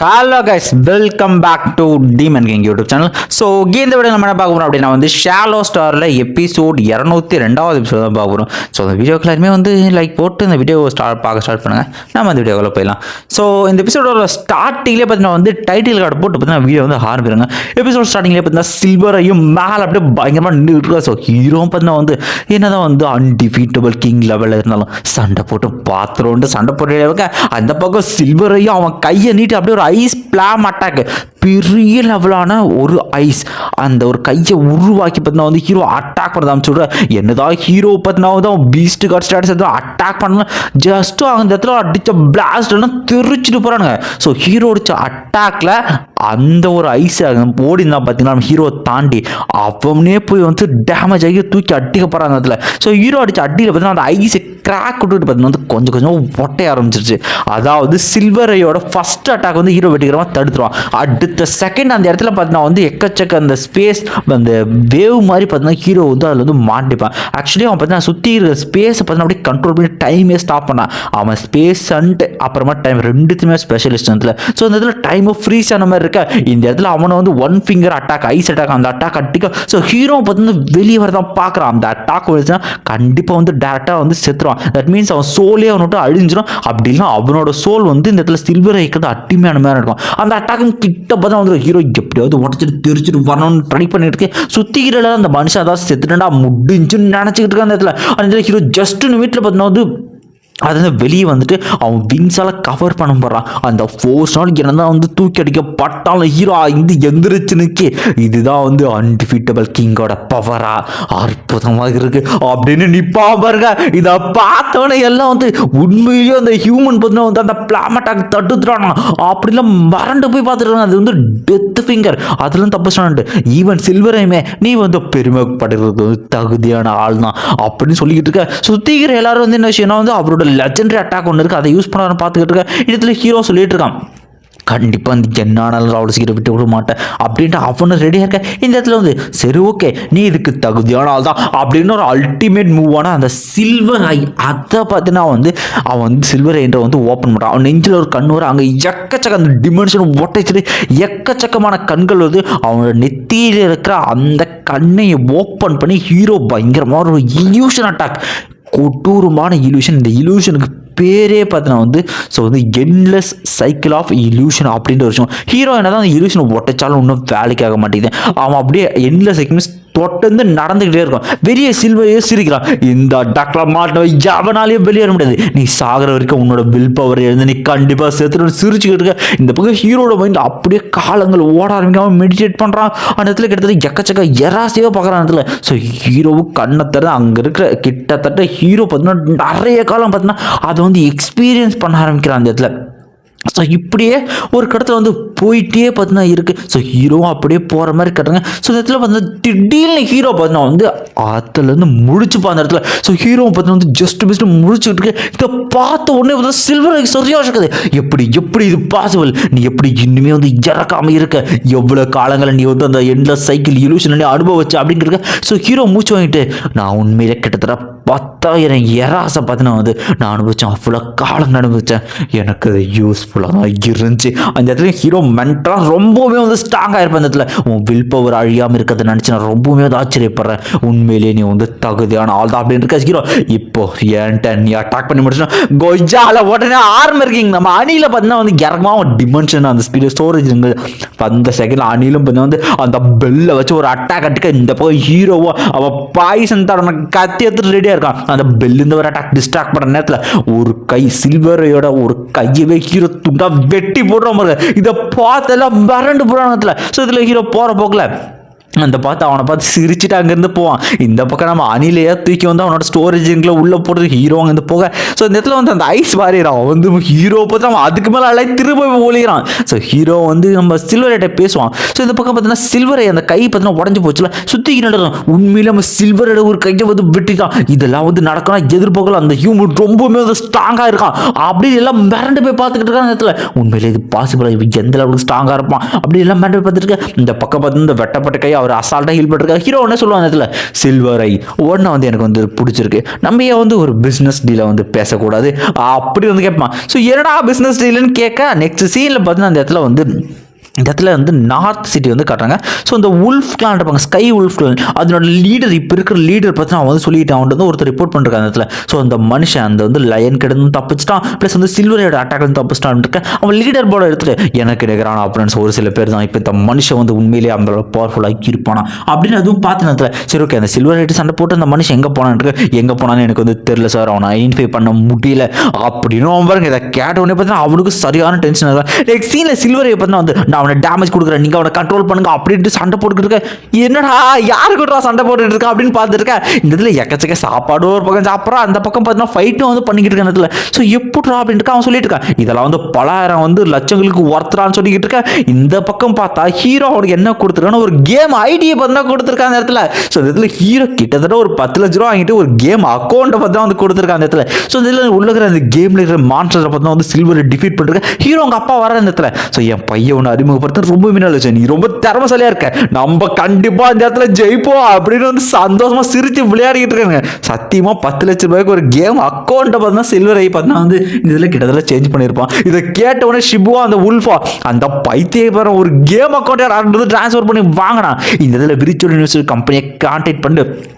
Hello guys welcome back to demon king YouTube channel so இந்த video நம்ம என்ன பார்க்க போகிறோம் அப்படின்னா வந்து ஷாலோ ஸ்டாரில் எபிசோட் இரநூத்தி ரெண்டாவது எபிசோட் தான் பார்க்க போகிறோம் ஸோ அந்த வீடியோக்கு எல்லாருமே வந்து லைக் போட்டு இந்த வீடியோ ஸ்டார்ட் பார்க்க ஸ்டார்ட் பண்ணுங்கள் நம்ம அந்த வீடியோவில் போயிடலாம். ஸோ இந்த எபிசோடோட ஸ்டார்டிங்லேயே பார்த்தீங்கன்னா வந்து டைட்டில் கார்டு போட்டு பார்த்தீங்கன்னா வீடியோ வந்து ஆரம்பிடுங்க எபிசோட் ஸ்டார்டிங்லேயே பார்த்தீங்கன்னா சில்வரையும் மேலே அப்படியே பயங்கரமாக நின்று ஸோ ஹீரோ பார்த்தீங்கன்னா வந்து என்னதான் வந்து அன்டிஃபீட்டபிள் கிங் லெவலில் இருந்தாலும் சண்டை போட்டு பாத்திரம். சண்டை போட்டு அந்த பக்கம் சில்வரையும் அவன் கையை நீட்டி அப்படியே ஒரு ஐஸ் பிளாம் அட்டாக் பெரிய லெவலான ஒரு ஐஸ் அந்த ஒரு கையை உருவாக்கி பார்த்தினா வந்து ஹீரோ அட்டாக் பண்ண அமைச்சு என்னதான் ஹீரோ பார்த்தினா வந்து அவன் பீஸ்ட் கார்ட் ஸ்டாட்டஸ் எதுவும் அட்டாக் பண்ணலாம் ஜஸ்ட்டும் அந்த இடத்துல அடித்த பிளாஸ்ட்லாம் தெரிச்சுட்டு போகிறானுங்க ஸோ ஹீரோ அடித்த அட்டாக்கில் அந்த ஒரு ஐஸ் ஓடி இருந்தால் பார்த்தீங்கன்னா ஹீரோ தாண்டி. அவனே போய் வந்து டேமேஜ் ஆகி தூக்கி அடிக்க போகிறாங்க அதில் ஸோ ஹீரோ அடிச்ச அடியில் பார்த்தீங்கன்னா அந்த ஐஸை கிராக் விட்டுட்டு பார்த்தீங்கன்னா வந்து கொஞ்சம் கொஞ்சம் ஒட்டைய ஆரம்பிச்சிருச்சு. அதாவது சில்வரையோட ஃபஸ்ட் அட்டாக் வந்து ஹீரோ வெட்டிக்கிறவன் தடுத்துருவான். அடுத்து செகண்ட் அந்த இடத்துல பார்த்தீங்கன்னா வந்து எக்கச்சக்க அந்த ஸ்பேஸ் அந்த வேவ் மாதிரி பார்த்தீங்கன்னா ஹீரோ வந்து அதில் வந்து மாட்டிப்பான். ஆக்சுவலி அவன் பார்த்தீங்கன்னா சுற்றி இருக்கிற ஸ்பேஸை பார்த்தீங்கன்னா அப்படியே கண்ட்ரோல் பண்ணி டைமே ஸ்டாப் பண்ணான். அவன் ஸ்பேஸ் அண்ட் அப்புறமா டைம் ரெண்டுத்துமே ஸ்பெஷலிஸ்ட் இடத்துல. ஸோ இந்த இடத்துல டைமும் ஃப்ரீஸ் ஆன மாதிரி இருக்க? இந்த இடத்துல அவனை வந்து one finger attack ice attack அந்த அட்டாக் அட்டிக்க ஸோ ஹீரோ பார்த்தீங்கன்னா வெளியே வரதான் பார்க்குறான். அந்த அட்டாக் வந்துச்சுன்னா கண்டிப்பாக வந்து டேரெக்டாக வந்து செத்துருவான். தட் மீன்ஸ் அவன் சோலே அவனோட அழிஞ்சிடும் அப்படின்னா அவனோட சோல் வந்து இந்த இடத்துல சில்வர் ஐக்கிறது அட்டிமையான மாதிரி இருக்கும். அந்த அட்டாக்கும் கிட்ட பார்த்தா வந்து ஹீரோ எப்படியாவது உடச்சிட்டு தெரிச்சுட்டு வரணும்னு ட்ரை பண்ணிட்டு இருக்கேன். சுத்திக்கிறல அந்த மனுஷன் அதான் செத்துட்டா முடிஞ்சுன்னு நினச்சிக்கிட்டு இருக்க அந்த இடத்துல. அந்த ஹீரோ ஜஸ்ட் வீட்டில் பார்த்தீங்கன்னா வந்து அது வந்து வெளியே வந்துட்டு அவன் விங்ஸால் கவர் பண்ண போகிறான் அந்த ஃபோர்ஸ்னால் என்ன வந்து தூக்கி அடிக்க பட்டாலும் ஹீரோ இந்த எந்திரிச்சு நிற்கி இதுதான் வந்து அன்டிஃபிட்டபிள் கிங்கோட பவரா அற்புதமாக இருக்கு. அப்படின்னு நிற்பான் பாருங்க. இதை பார்த்தோன்னே எல்லாம் வந்து உண்மையிலேயே அந்த ஹியூமன் பார்த்தீங்கன்னா வந்து அந்த பிளாமட்டாக் தட்டுத்துறானா அப்படிலாம் மறண்டு போய் பார்த்துட்டு அது வந்து டெத் ஃபிங்கர் அதெல்லாம் தப்பு சொன்னான்ட்டு. ஈவன் சில்வரையுமே நீ வந்து பெருமைப்படுறது வந்து தகுதியான ஆள் தான் அப்படின்னு சொல்லிக்கிட்டு இருக்க. சுத்திக்கிற எல்லாரும் வந்து என்ன விஷயம்னா வந்து அவரோட லெஜெண்டரி அட்டாக் ஒன்று இருக்குது அதை யூஸ் பண்ண பார்த்துக்கிட்டு இருக்கேன் இடத்துல ஹீரோ சொல்லிட்டு இருக்கான். கண்டிப்பாக இந்த என்னானாலும் அவ்வளோ சீக்கிரம் விட்டு விட மாட்டேன். அப்படின்ட்டு அவனு ரெடியாக இருக்க. இந்த இடத்துல வந்து சரி ஓகே நீ இதுக்கு தகுதியான ஆள் தான். அப்படின்னு ஒரு அல்டிமேட் மூவான அந்த சில்வர் ஐ அதை பார்த்தீங்கன்னா வந்து அவன் வந்து சில்வர் ஐன்ற வந்து ஓப்பன் பண்ணுறான் அவன் நெஞ்சில் ஒரு கண் வரும். அங்கே எக்கச்சக்க அந்த டிமென்ஷன் ஒட்டைச்சிட்டு எக்கச்சக்கமான கண்கள் வந்து அவனோட நெத்தியில் இருக்கிற அந்த கண்ணையை ஓப்பன் பண்ணி ஹீரோ பயங்கரமாக ஒரு இல்யூஷன் அட்டாக் கொடூரமான இலூஷன் இந்த இலூஷனுக்கு பேரே பார்த்தீங்கன்னா வந்து ஸோ வந்து என்லெஸ் சைக்கிள் ஆஃப் இல்யூஷன் அப்படின்ற ஒரு விஷயம். ஹீரோ என்ன தான் அந்த இல்யூஷனை ஒட்டச்சாலும் இன்னும் வேலைக்காக மாட்டேங்குது. அவன் அப்படியே என்லெஸ் சைக்கிள் தொடர்ந்து நடந்துக்கிட்டே இருக்கும். பெரிய சில்வையே சிரிக்கிறான். இந்த டாக்டர் மாட்ட எவனாலையும் வெளியேற முடியாது. நீ சாகிற வரைக்கும் உன்னோட வில் பவர் எழுந்து நீ கண்டிப்பாக சேர்த்துட்டு சிரிச்சுக்கிட்டு இருக்க. இந்த பக்கம் ஹீரோட மைண்ட் அப்படியே காலங்கள் ஓட ஆரம்பிக்காம மெடிடேட் பண்ணுறான் அந்த இடத்துல கிட்டத்தட்ட எக்கச்சக்க எராசியாக பார்க்குறான் இடத்துல. ஸோ ஹீரோவும் கண்ணை திறந்து அங்கே இருக்கிற கிட்டத்தட்ட ஹீரோ பார்த்தீங்கன்னா நிறைய காலம் பார்த்தீங்கன்னா அதை வந்து எக்ஸ்பீரியன்ஸ் பண்ண ஆரம்பிக்கிறான் அந்த இடத்துல. ஸோ இப்படியே ஒரு கடத்தில் வந்து போயிட்டே பார்த்தீங்கன்னா இருக்குது ஸோ ஹீரோவும் அப்படியே போகிற மாதிரி கட்டுறாங்க. ஸோ இந்த இடத்துல பார்த்தீங்கன்னா திடீர்னு ஹீரோ பார்த்தீங்கன்னா வந்து ஆற்றுலேருந்து முழிச்சுப்பா அந்த இடத்துல. ஸோ ஹீரோவை பார்த்தீங்கன்னா வந்து ஜஸ்ட் பெஸ்ட் முழிச்சுக்கிட்டு இருக்கு. இதை பார்த்த உடனே வந்து சில்வர் சரியாக இருக்குது எப்படி எப்படி இது பாசிபிள் நீ எப்படி இன்னுமே வந்து இறக்காமல் இருக்க? எவ்வளோ காலங்களில் நீ வந்து அந்த எண்ட்லெஸ் சைக்கிள் இலூஷன் அனுபவிச்சு அப்படிங்கிறது ஸோ ஹீரோ மூச்சு வாங்கிட்டு நான் உண்மையிலே கிட்டத்தட்ட பத்தாயிரம் எராசை பார்த்தீங்கன்னா வந்து நான் அனுபவித்தேன் அவ்வளோ காலம் அனுபவித்தேன் எனக்கு அது யூஸ்ஃபுல்லாக தான் இருந்துச்சு. அந்த இடத்துல ஹீரோ மென்டலாக ரொம்பவுமே வந்து ஸ்ட்ராங்காக இருப்பேன் அந்த இடத்துல. உன் வில் பவர் அழியாமல் இருக்கிறத நினச்சி நான் ரொம்பவுமே வந்து ஆச்சரியப்படுறேன். உண்மையிலேயே நீ வந்து தகுதியான ஆள் தான் அப்படின்னு இருக்க ஹீரோ இப்போ ஏன்ட்ட நீ அட்டாக் பண்ணி முடிச்சுனா கொய்ஜால உடனே ஆர்மர் இருக்கீங்க நம்ம அணியில் பார்த்தீங்கன்னா வந்து இறங்கமாக டிமென்ஷன் அந்த ஸ்பீடு ஸ்டோரேஜ் அந்த செகண்ட் அணிலும் பார்த்தீங்கன்னா வந்து அந்த பெல்லை வச்சு ஒரு அட்டாக் அட்டுக்க இந்த பக்கம் ஹீரோவோ அவள் பாய்சன் தடனை கத்தி எடுத்துட்டு ரெடியாக இருக்கான். அந்த பெல்லிருந்து வர அட்டாக் டிஸ்ட்ராக்ட் பண்ணுற நேரத்தில் ஒரு கை சில்வரையோட ஒரு கையவே ஹீரோ துண்டா வெட்டி போடுற மாதிரி இதை பார்த்தெல்லாம் மிரண்டு போடுறாங்க ஸோ இதில் ஹீரோ போகிற போக்கில் அந்த பார்த்து அவனை பார்த்து சிரிச்சுட்டு அங்கேருந்து போவான். இந்த பக்கம் நம்ம அணிலையாக தூக்கி வந்து அவனோட ஸ்டோரேஜிங்கில் உள்ளே போடுறது ஹீரோ அங்கேருந்து போக. ஸோ இந்த இடத்துல வந்து அந்த ஐஸ் வாரிறான் அவன் வந்து ஹீரோ பார்த்து அவன் அதுக்கு மேலே அலை திரும்ப ஒழிகிறான் ஸோ ஹீரோ வந்து நம்ம சில்வர்கிட்ட பேசுவான். ஸோ இந்த பக்கம் பார்த்தீங்கன்னா சில்வரை அந்த கை பார்த்தீங்கன்னா உடஞ்சி போச்சுல. சுற்றி நடக்கும்? உண்மையில் நம்ம சில்வரோட ஒரு கையை வந்து வெட்டிட்டான். இதெல்லாம் வந்து நடக்கலாம் எதிர்பார்க்கல. அந்த ஹியூமன் ரொம்பவுமே வந்து ஸ்ட்ராங்காக இருக்கான். அப்படி எல்லாம் மிரண்டு போய் பார்த்துக்கிட்டு இருக்கான் அந்த இடத்துல. உண்மையிலே இது பாசிபிள் எந்த அளவுக்கு ஸ்ட்ராங்காக இருப்பான்? அப்படி எல்லாம் மிரண்டு போய் பார்த்துட்டு இந்த பக்கம் பார்த்து இந்த வெட்டப்பட்ட கையை அவர் அசால்ட்டாக ஹீல் பண்ணிருக்காரு. ஹீரோ ஒன்று சொல்லுவாங்க அந்த இடத்துல சில்வர் ஐ உடனே வந்து எனக்கு வந்து பிடிச்சிருக்கு. நம்ம ஏன் வந்து ஒரு பிஸ்னஸ் டீலை வந்து பேசக்கூடாது? அப்படி வந்து கேட்பான். ஸோ என்னடா பிஸ்னஸ் டீல்னு கேட்க நெக்ஸ்ட் சீனில் பார்த்தீங்கன்னா அந்த இடத்துல வந்து இந்த இடத்துல வந்து நார்த் சிட்டி வந்து காட்டுறாங்க. ஸோ இந்த உல்ஃப் கிளான் இருப்பாங்க ஸ்கை உல்ஃப் கிளான் அதனோட லீடர் இப்போ இருக்கிற லீடர் பற்றி அவன் வந்து சொல்லிட்டேன். அவன் வந்து ஒருத்தர் ரிப்போர்ட் பண்ணிருக்காங்க அந்த இடத்துல. ஸோ அந்த மனுஷன் அந்த வந்து லயன் கிடந்து தப்பிச்சிட்டான். ப்ளஸ் வந்து சில்வரையோட அட்டாக் வந்து தப்பிச்சிட்டான் இருக்கேன் அவன் லீடர் போர்டை எடுத்துட்டு எனக்கு நிகரான அப்படின்னு ஒரு சில பேர் தான். இப்போ இந்த மனுஷன் வந்து உண்மையிலேயே அந்த பவர்ஃபுல்லாக இருப்பானா அப்படின்னு அதுவும் பார்த்து நேரத்தில் சரி ஓகே அந்த சில்வர் ஹெட் சண்டை போட்டு அந்த மனுஷன் எங்கே போனான்னு எங்கே போனான்னு எனக்கு வந்து தெரியல சார் அவனை ஐடென்டிஃபை பண்ண முடியல. அப்படின்னு அவன் பாருங்க இதை கேட்ட உடனே பார்த்தீங்கன்னா அவனுக்கு சரியான டென்ஷன் ஆகும் நெக்ஸ்ட் சீனில் சில்வரை பார்த்தீங்கன்னா வந்து நான் அவனை டேமேஜ் கொடுக்குறேன் நீங்கள் அவனை கண்ட்ரோல் பண்ணுங்க அப்படின்ட்டு சண்டை போட்டுக்கிட்டு இருக்க. என்னடா யாரு கூட சண்டை போட்டுட்டு இருக்கா அப்படின்னு பார்த்துருக்கேன் இந்த இதில் எக்கச்சக்க சாப்பாடும் ஒரு பக்கம் சாப்பிட்றான் அந்த பக்கம் பார்த்தீங்கன்னா ஃபைட்டும் வந்து பண்ணிக்கிட்டு இருக்க இடத்துல ஸோ எப்படிடா அப்படின்ட்டு அவன் சொல்லிட்டு இருக்கான். இதெல்லாம் வந்து பலாயிரம் வந்து லட்சங்களுக்கு ஒருத்தரான்னு சொல்லிக்கிட்டு இருக்கேன் இந்த பக்கம் பார்த்தா ஹீரோ அவனுக்கு என்ன கொடுத்துருக்கான்னு ஒரு கேம் ஐடியை பார்த்தா கொடுத்துருக்கான் அந்த இடத்துல. ஸோ இந்த இடத்துல ஹீரோ கிட்டத்தட்ட ஒரு பத்து லட்ச ரூபா வாங்கிட்டு ஒரு கேம் அக்கௌண்ட்டை பார்த்தா வந்து கொடுத்துருக்கான் அந்த இடத்துல. ஸோ இதில் உள்ள இருக்கிற அந்த கேமில் இருக்கிற மான்ஸ்டரை பார்த்தா வந்து சில்வரை டிஃபீட் பண்ணிருக்கேன் ஹீரோ அவங்க அப்பா வர அந்த இடத்துல. ஸோ என் பையன் ஒன்று ஒருத்தர் ரொம்ப மின்னல் வச்சு நீ ரொம்ப திறமசாலியா இருக்க. நம்ம கண்டிப்பா அந்த இடத்துல ஜெயிப்போம் அப்படின்னு வந்து சந்தோஷமா சிரிச்சு விளையாடிக்கிட்டு இருக்காங்க சத்தியமா பத்து லட்சம் ரூபாய்க்கு ஒரு கேம் அக்கௌண்ட்டை பார்த்தா சில்வர் ஐ பார்த்தா வந்து இதில் கிட்டத்தட்ட சேஞ்ச் பண்ணியிருப்பான். இதை கேட்ட உடனே ஷிபுவா அந்த உல்ஃபா அந்த பைத்திய பாரு ஒரு கேம் அக்கௌண்ட் ட்ரான்ஸ்ஃபர் பண்ணி வாங்கினா இந்த இதில் விரிச்சுவல் யூனிவர்சிட்டி கம்பெனியை கான்டாக்ட் பண்ணிட்டு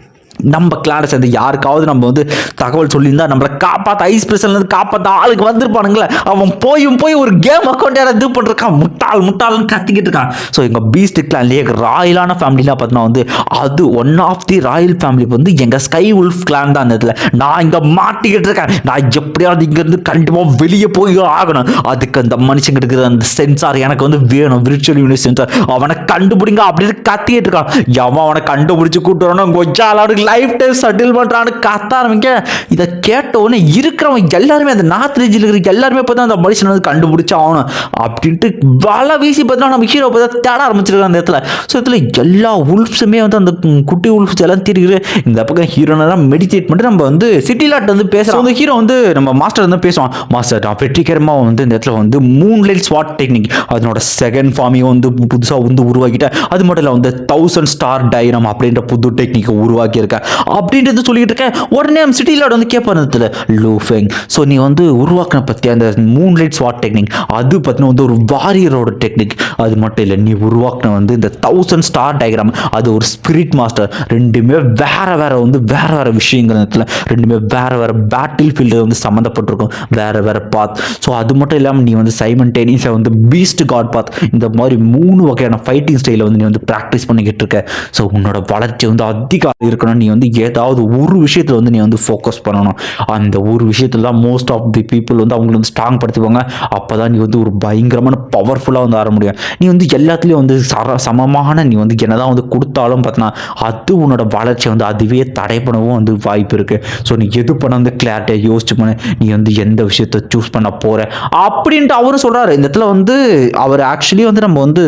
நம்ம கிளாட சேர்ந்து யாருக்காவது நம்ம வந்து தகவல் சொல்லியிருந்தா நம்மளை காப்பாற்ற ஐஸ் பிரசன்லேருந்து காப்பாற்ற ஆளுக்கு வந்திருப்பானுங்களே. அவன் போயும் போய் ஒரு கேம் அக்கௌண்ட் யாராவது இது பண்ணிருக்கான். முட்டாள் முட்டாள்னு கத்திக்கிட்டு இருக்கான். ஸோ எங்கள் பீஸ்ட் கிளான்லேயே ராயலான ஃபேமிலிலாம் பார்த்தீங்கன்னா வந்து அது one of the royal family வந்து எங்கள் ஸ்கை உல்ஃப் கிளான் தான் அந்த இதில். நான் இங்கே மாட்டிக்கிட்டு இருக்கேன். நான் எப்படியாவது இங்கேருந்து கண்டிப்பாக வெளியே போய் ஆகணும். அதுக்கு அந்த மனுஷங்க இருக்கிற அந்த சென்சார் எனக்கு வந்து வேணும். விர்ச்சுவல் யூனிட் சென்சார் அவனை கண்டுபிடிங்க அப்படின்னு கத்திக்கிட்டு இருக்கான். எவன் அவனை கண்டுபிடிச்சி கூட்டுறானோ வரணும் கொஜாலாடு லைஃப் டைம் சட்டில் பண்ணுறான்னு கத்த ஆரம்பிக்க இதை கேட்டவுடனே இருக்கிறவங்க இருக்கிறவன் எல்லாருமே அந்த நார்த் ரீஜியில் இருக்கிற எல்லாருமே பார்த்தா அந்த மனுஷன் வந்து கண்டுபிடிச்சா ஆகணும் அப்படின்ட்டு வலை வீசி பார்த்தா நம்ம ஹீரோ பார்த்தா தேட ஆரம்பிச்சிருக்காங்க அந்த இடத்துல. ஸோ இதில் எல்லா உல்ஃப்ஸுமே வந்து அந்த குட்டி உல்ஃப்ஸ் எல்லாம் தெரியுது இந்த பக்கம் ஹீரோனெல்லாம் மெடிடேட் பண்ணிட்டு நம்ம வந்து சிட்டி லாட் வந்து பேசுகிறோம் அந்த ஹீரோ வந்து நம்ம மாஸ்டர் வந்து பேசுவான். மாஸ்டர் நான் வெற்றிகரமாக வந்து இந்த இடத்துல வந்து மூன் லைட் ஸ்வாட் டெக்னிக் அதனோட செகண்ட் ஃபார்மையும் வந்து புதுசாக வந்து உருவாக்கிட்டேன். அது மட்டும் இல்லை வந்து தௌசண்ட் ஸ்டார் டைனம் அப்படின்ற புது டெக்னிக்கை உருவாக்கியிருக்கேன் அப்படின்றது சொல்லிட்டு இருக்கேன் உடனே நம்ம சிட்டி லாட் வந்து கேட்பாரு இடத்துல லூஃபெங் ஸோ நீ வந்து உருவாக்கின பற்றி அந்த மூன் லைட் ஸ்வாட் டெக்னிக் அது பார்த்தீங்கன்னா வந்து ஒரு வாரியரோட டெக்னிக் அது மட்டும் இல்லை நீ உருவாக்கின வந்து இந்த தௌசண்ட் ஸ்டார் டயக்ராம் அது ஒரு ஸ்பிரிட் மாஸ்டர் ரெண்டுமே வேற வேற வந்து வேற வேற விஷயங்கள் இடத்துல. ரெண்டுமே வேற வேற பேட்டில் ஃபீல்டு வந்து சம்மந்தப்பட்டிருக்கும். வேற வேற பாத் ஸோ அது மட்டும் இல்லாமல் நீ வந்து சைமன் டெனிஸை வந்து பீஸ்ட் காட் பாத் இந்த மாதிரி மூணு வகையான ஃபைட்டிங் ஸ்டைலை வந்து நீ வந்து ப்ராக்டிஸ் பண்ணிக்கிட்டு இருக்க ஸோ உன்னோட வளர்ச்சி வந்து அதிகம் இருக்கணும். நீ நீ வந்து ஏதாவது ஒரு விஷயத்தில் வந்து நீ வந்து ஃபோக்கஸ் பண்ணணும். அந்த ஒரு விஷயத்தில் தான் மோஸ்ட் ஆஃப் தி பீப்புள் வந்து அவங்களை வந்து ஸ்ட்ராங் படுத்துவாங்க அப்போ தான் நீ வந்து ஒரு பயங்கரமான பவர்ஃபுல்லாக வந்து ஆற முடியும். நீ வந்து எல்லாத்துலேயும் வந்து சர சமமான நீ வந்து என்னதான் வந்து கொடுத்தாலும் பார்த்தினா அது உன்னோட வளர்ச்சி வந்து அதுவே தடை பண்ணவும் வந்து வாய்ப்பு இருக்குது ஸோ நீ எது பண்ண வந்து கிளாரிட்டியாக யோசிச்சு பண்ண. நீ வந்து எந்த விஷயத்த சூஸ் பண்ண போகிற அப்படின்ட்டு அவரும் சொல்கிறாரு இந்த இடத்துல வந்து அவர் ஆக்சுவலி வந்து நம்ம வந்து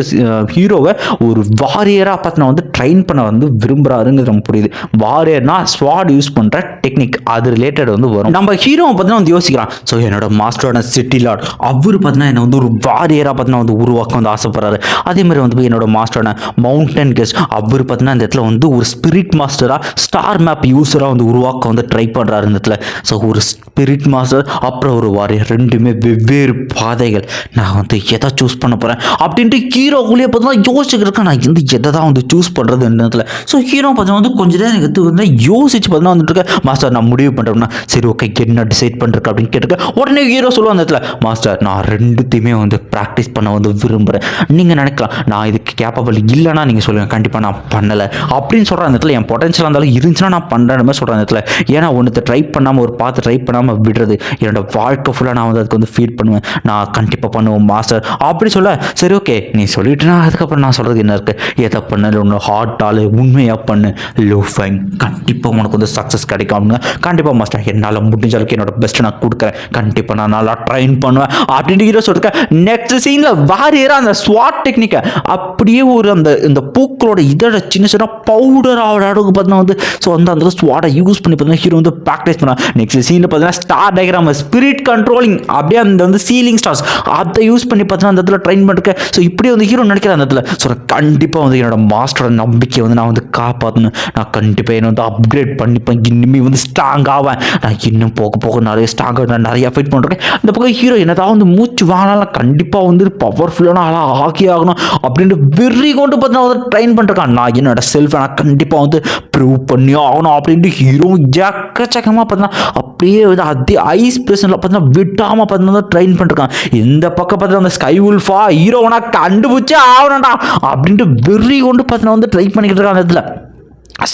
ஹீரோவை ஒரு வாரியராக பார்த்தினா வந்து ட்ரெயின் பண்ண வந்து விரும்புகிறாருங்கிறது நமக்கு புரியுது. வாரியர்னா ஸ்வாட் யூஸ் பண்ணுற டெக்னிக் அது ரிலேட்டட் வந்து வரும். நம்ம ஹீரோவை பார்த்தீங்கன்னா வந்து யோசிக்கலாம். ஸோ என்னோட மாஸ்டரோட சிட்டி லார்ட் அவர் பார்த்தீங்கன்னா என்னை வந்து ஒரு வாரியராக பார்த்தீங்கன்னா வந்து உருவாக்க வந்து ஆசைப்படுறாரு. அதே மாதிரி வந்து போய் என்னோட மாஸ்டரோட மவுண்டன் கெஸ்ட் அவர் பார்த்தீங்கன்னா இந்த இடத்துல வந்து ஒரு ஸ்பிரிட் மாஸ்டராக ஸ்டார் மேப் யூஸராக வந்து உருவாக்க வந்து ட்ரை பண்ணுறாரு இந்த இடத்துல. ஸோ ஒரு ஸ்பிரிட் மாஸ்டர் அப்புறம் ஒரு வாரியர் ரெண்டுமே வெவ்வேறு பாதைகள். நான் வந்து எதை சூஸ் பண்ண போகிறேன் அப்படின்ட்டு ஹீரோக்குள்ளேயே பார்த்தீங்கன்னா யோசிச்சுக்கிறக்க நான் வந்து எதை தான் வந்து சூஸ் பண்ணுறது இந்த இடத்துல ஸோ ஹீரோ பார்த்தீங்கன்னா வந்து கொஞ்ச நேரம் எடுத்து வந்து யோசிச்சு பார்த்தீங்கன்னா வந்துட்டு மாஸ்டர் நான் முடிவு பண்ணுறேன்னா சரி ஓகே என்ன டிசைட் பண்ணுறேன் அப்படின்னு கேட்டுக்க உடனே ஹீரோ சொல்லுவாங்க அந்த இடத்துல மாஸ்டர் நான் ரெண்டுத்தையுமே வந்து ப்ராக்டிஸ் பண்ண வந்து விரும்புகிறேன் நீங்கள் நினைக்கலாம் நான் இதுக்கு கேப்பபிள் இல்லைன்னா நீங்கள் சொல்லுங்கள் கண்டிப்பாக நான் பண்ணலை. அப்படின்னு சொல்கிற அந்த இடத்துல. என் பொட்டன்ஷியல் இருந்தாலும் இருந்துச்சுன்னா நான் பண்ணுறேன் சொல்கிற அந்த இடத்துல. ஏன்னா ஒன்றத்தை ட்ரை பண்ணாமல் ஒரு பார்த்து ட்ரை பண்ணாமல் விடுறது என்னோட வாழ்க்கை ஃபுல்லாக நான் வந்து அதுக்கு வந்து ஃபீல் பண்ணுவேன். நான் கண்டிப்பாக பண்ணுவேன் மாஸ்டர் அப்படி சொல்ல சரி ஓகே நீ சொல்லிட்டுனா அதுக்கப்புறம் நான் சொல்கிறது என்ன இருக்குது எதை பண்ணல ஒன்று ஹார்ட் ஆள் உண்மையாக பண்ணு. லோ ஃபைன் கண்டிப்பாக உனக்கு வந்து சக்ஸஸ் கிடைக்கும் அப்படிங்க கண்டிப்பாக மாஸ்டர் என்னால் முடிஞ்ச அளவுக்கு என்னோட பெஸ்ட்டு நான் கொடுக்குறேன். கண்டிப்பாக நான் நல்லா ட்ரைன் பண்ணுவேன். அப்படின்னு ஹீரோ சொல்லிருக்கேன் நெக்ஸ்ட் சீனில் வாரியராக அந்த ஸ்வாட் டெக்னிக்கை அப்படியே ஒரு அந்த இந்த பூக்களோட இதழ சின்ன சின்ன பவுடர் ஆகிற அளவுக்கு பார்த்தீங்கன்னா வந்து ஸோ அந்த அந்த ஸ்வாட்டை யூஸ் பண்ணி பார்த்தீங்கன்னா ஹீரோ வந்து ப்ராக்டிஸ் பண்ணான் நெக்ஸ்ட் சீனில் பார்த்தீங்கன்னா ஸ்டார் டயக்ராம் ஸ்பிரிட் கண்ட்ரோலிங் அப்படியே அந்த வந்து சீலிங் ஸ்டார்ஸ் அதை யூஸ் பண்ணி பார்த்தீங்கன்னா அந்த இடத்துல ட்ரைன் பண்ணிருக்கேன் ஸோ இப்படி வந்து ஹீரோ நினைக்கிறேன் அந்த இடத்துல. ஸோ கண்டிப்பாக வந்து என்னோட மாஸ்டரோட நம்பிக்கையை வந்து நான் வந்து காப்பாற்றணும் நான் கண்டிப்பாக என்ன வந்து அப்கிரேட் பண்ணிப்பேன் இனிமேல் வந்து ஸ்ட்ராங் ஆவேன். நான் இன்னும் போக போக நிறைய ஸ்ட்ராங்காக நான் நிறைய ஃபைட் பண்ணிருக்கேன் இந்த பக்கம் ஹீரோ என்னதான் வந்து மூச்சு வாங்கினாலும் கண்டிப்பாக வந்து பவர்ஃபுல்லான ஆளாக ஆகி ஆகணும் அப்படின்ட்டு வெறி கொண்டு பார்த்தீங்கன்னா வந்து ட்ரைன் பண்ணிருக்கான் நான் என்னோட செல்ஃபை நான் கண்டிப்பாக வந்து ப்ரூவ் பண்ணி ஆகணும் அப்படின்ட்டு ஹீரோ எக்கச்சக்கமாக பார்த்தீங்கன்னா அப்படியே வந்து அதே ஐஸ் பிரசனில் பார்த்தீங்கன்னா விட்டாமல் பார்த்தீங்கன்னா ட்ரைன் பண்ணிருக்கான் இந்த பக்கம் பார்த்தீங்கன்னா அந்த ஸ்கை உல்ஃபா ஹீரோவனா கண்டுபிடிச்சே ஆகணும்டா அப்படின்ட்டு வெறி கொண்டு பார்த்தீங்கன்னா வந்து ட்ரை பண்ணிக்கிட்டு இருக்கான் அந்த இடத்துல.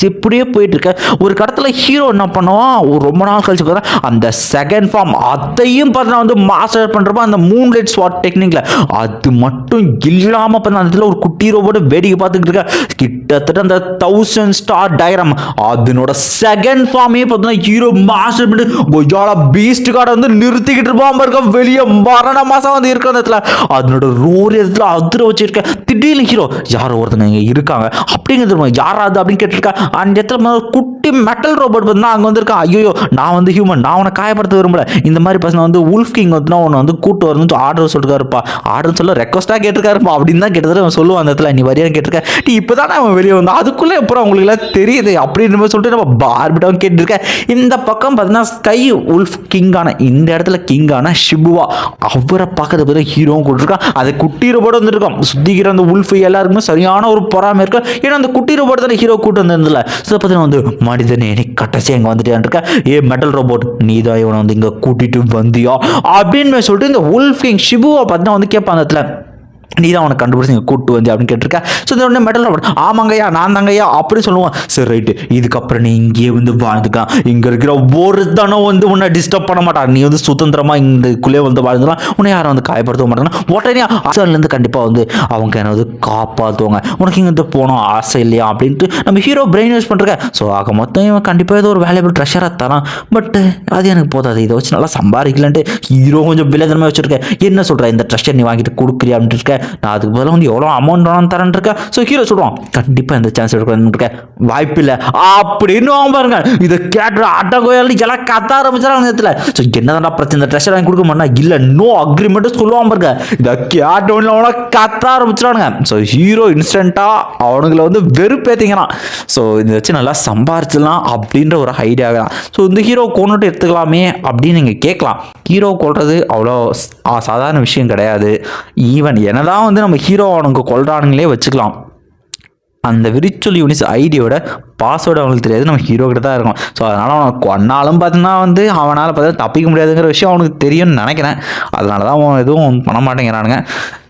இப்படியே போயிட்டு இருக்க ஒரு கடத்தில் ஹீரோ என்ன பண்ணுவான்? ஒரு ரொம்ப நாள் கழிச்சு பார்த்தா அந்த செகண்ட் ஃபார்ம் அதையும் பார்த்தா வந்து மாஸ்டர் பண்ணுறப்ப அந்த மூன் லைட் ஸ்வாட் டெக்னிக்கில் அது மட்டும் இல்லாமல் பார்த்தா அந்த இடத்துல ஒரு குட்டி ரோபோட வேடிக்கை பார்த்துக்கிட்டு இருக்க. கிட்டத்தட்ட அந்த தௌசண்ட் ஸ்டார் டயரம் அதனோட செகண்ட் ஃபார்மே பார்த்தீங்கன்னா ஹீரோ மாஸ்டர் பண்ணி பொய்யால பீஸ்ட் கார்டை வந்து நிறுத்திக்கிட்டு இருப்பான் இருக்க வெளியே மரண மாதம் வந்து இருக்கிற அந்த இடத்துல. அதனோட ரோர் இடத்துல அதிர வச்சிருக்க. திடீர்னு ஹீரோ யாரோ ஒருத்தங்க இங்கே இருக்காங்க. அப்படிங்கிறது யாராவது அப்படின்னு கேட்டிருக்கா? அந்த இடத்துல குட்டி மெட்டல் ரோபோட் வந்து அங்கே வந்திருக்கான் ஐயோ நான் வந்து ஹியூமன் நான் உன்னை காயப்படுத்த விரும்பல. இந்த மாதிரி பசங்க வந்து உல்ஃப் கிங் வந்து உன்னை வந்து கூட்டு வரணும்னு ஆர்டர் சொல்லிருக்காருப்பா. ஆர்டர் சொல்ல ரெக்வஸ்ட்டாக கேட்டிருக்காருப்பா. அப்படின்னு தான் கிட்டத்தட்ட அவன் சொல்லுவான் அந்த இடத்துல. நீ வரியான்னு கேட்டிருக்க? நீ இப்போ தானே அவன் வெளியே வந்தான். அதுக்குள்ளே அப்புறம் அவங்களுக்கு எல்லாம் தெரியுது? அப்படின்னு மாதிரி சொல்லிட்டு நம்ம பார்பிட்டாவும் கேட்டிருக்கேன் இந்த பக்கம் பார்த்தீங்கன்னா ஸ்கை உல்ஃப் கிங்கான இந்த இடத்துல கிங்கான ஷிபுவா அவரை பார்க்கறது பார்த்து ஹீரோவும் கொடுத்துருக்கான் அது குட்டி ரோபோட் வந்துருக்கான் சுத்திக்கிற அந்த உல்ஃப் எல்லாருக்குமே சரியான ஒரு பொறாமை இருக்கு. ஏன்னா அந்த குட்டி ரோபோட் தானே ஹீரோ கூட்டு வந்திருந்தல ஸோ பார்த்தீங்கன்னா வந்து மனிதனே நீ கட்டச்சி எங்கே வந்துட்டியான் இருக்க. ஏ மெட்டல் ரோபோட் நீ தான் இவனை வந்து இங்கே கூட்டிட்டு வந்தியா? அப்படின்னு சொல்லிட்டு இந்த உல்ஃபிங் ஷிபுவை பார்த்தீங்கன்னா வந்து கேட்பான் அந்த இடத்துல. நீ தான் அவனை கண்டுபிடிச்சி இங்கே கூட்டு வந்து அப்படின்னு கேட்டிருக்க. ஸோ இந்த உடனே மெடல் ரோபோட் ஆமாங்கய்யா நான் தாங்கய்யா அப்படி சொல்லுவான் சரி ரைட்டு இதுக்கப்புறம் நீ இங்கேயே வந்து வாழ்ந்துக்கலாம். இங்கே இருக்கிற ஒருத்தனும் வந்து உன்னை டிஸ்டர்ப் பண்ண மாட்டான். நீ வந்து சுதந்திரமாக இந்தக்குள்ளே வந்து வாழ்ந்துலாம் உன்னை யாரும் வந்து காயப்படுத்த மாட்டாங்க. உடனே ஆசைலேருந்து கண்டிப்பாக வந்து அவங்க என்ன வந்து காப்பாற்றுவாங்க உனக்கு இங்கே போகணும் ஆசை இல்லையா அப்படின்ட்டு நம்ம ஹீரோ பிரெயின் யூஸ் பண்ணுறேன் ஸோ ஆக மொத்தம் இவன் கண்டிப்பாக ஏதோ ஒரு வேல்யூபிள் ட்ரெஷராக தரான். பட் அது எனக்கு போதாது. இதை வச்சு நல்லா சம்பாதிக்கலான்ட்டு ஹீரோ கொஞ்சம் வில்லதனமாக வச்சுருக்கேன் என்ன சொல்கிற இந்த ட்ரெஷர் நீ வாங்கிட்டு கொடுக்குறியா அப்படின்ட்டு இருக்கேன். நான் அதுக்கு பதிலாக வந்து எவ்வளோ அமௌண்ட் வேணும் தரேன் இருக்கேன். ஸோ ஹீரோ சொல்லுவான் கண்டிப்பாக இந்த சான்ஸ் எடுக்கணும்னு இருக்கேன். வாய்ப்பு இல்லை. அப்படின்னு அவன் பாருங்க. இதை கேட்டு அட்டகோயால் எல்லாம் கத்த ஆரம்பிச்சாங்க இடத்துல. ஸோ என்னதான்டா பிரச்சனை? இந்த ட்ரெஷர் வாங்கி கொடுக்க மாட்டா இல்லை நோ அக்ரிமெண்ட்டு சொல்லுவான் பாருங்க. இதை கேட்டவனில் அவனை கத்த ஆரம்பிச்சிடானுங்க ஸோ ஹீரோ இன்ஸ்டண்ட்டாக அவனுங்களை வந்து வெறுப்பேற்றிக்கிறான் ஸோ இதை வச்சு நல்லா சம்பாரிச்சிடலாம் அப்படின்ற ஒரு ஐடியா தான். ஸோ இந்த ஹீரோ கொண்டுட்டு எடுத்துக்கலாமே அப்படின்னு நீங்கள் கேட்கலாம். ஹீரோ கொள்வது அவ்வளோ சாதாரண விஷயம் கிடையாது. ஈவன் என்னதான் வந்து நம்ம ஹீரோ அவனுக்கு கொள்றானுங்களே வச்சுக்கலாம். அந்த விரிச்சுவல் யூனிஸ் ஐடியோட பாஸ்வேர்டு அவனுக்கு தெரியாது நம்ம ஹீரோ கிட்ட தான் இருக்கும். ஸோ அதனால் அவனை கொன்னாலும் பார்த்தீங்கன்னா வந்து அவனால் பார்த்தா தப்பிக்க முடியாதுங்கிற விஷயம் அவனுக்கு தெரியும்னு நினைக்கிறேன். அதனால தான் அவன் எதுவும் பண்ண மாட்டேங்கிறானுங்க.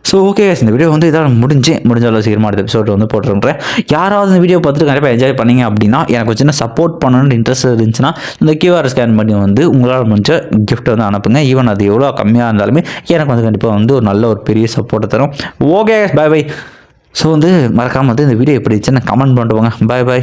ஸோ ஓகே இந்த வீடியோ வந்து இதாக முடிஞ்சு முடிஞ்ச அளவு சீக்கிரமாக அடுத்த எபிசோட் வந்து போட்டுருன்றேன் யாராவது இந்த வீடியோ பார்த்துட்டு கண்டிப்பாக என்ஜாய் பண்ணீங்க அப்படின்னா எனக்கு ஒரு சின்ன சப்போர்ட் பண்ணணும்னு இன்ட்ரெஸ்ட் இருந்துச்சுன்னா இந்த கியூஆர் ஸ்கேன் பண்ணி வந்து உங்களால் முடிஞ்ச கிஃப்ட் வந்து அனுப்புங்க. ஈவன் அது எவ்வளோ கம்மியாக இருந்தாலுமே எனக்கு வந்து கண்டிப்பாக வந்து ஒரு நல்ல ஒரு பெரிய சப்போர்ட்டை தரும். ஓகே பை பை ஸோ வந்து மறக்காமல் வந்து இந்த வீடியோ எப்படி இருந்துச்சுன்னு கமெண்ட் பண்ணுவாங்க பாய் பை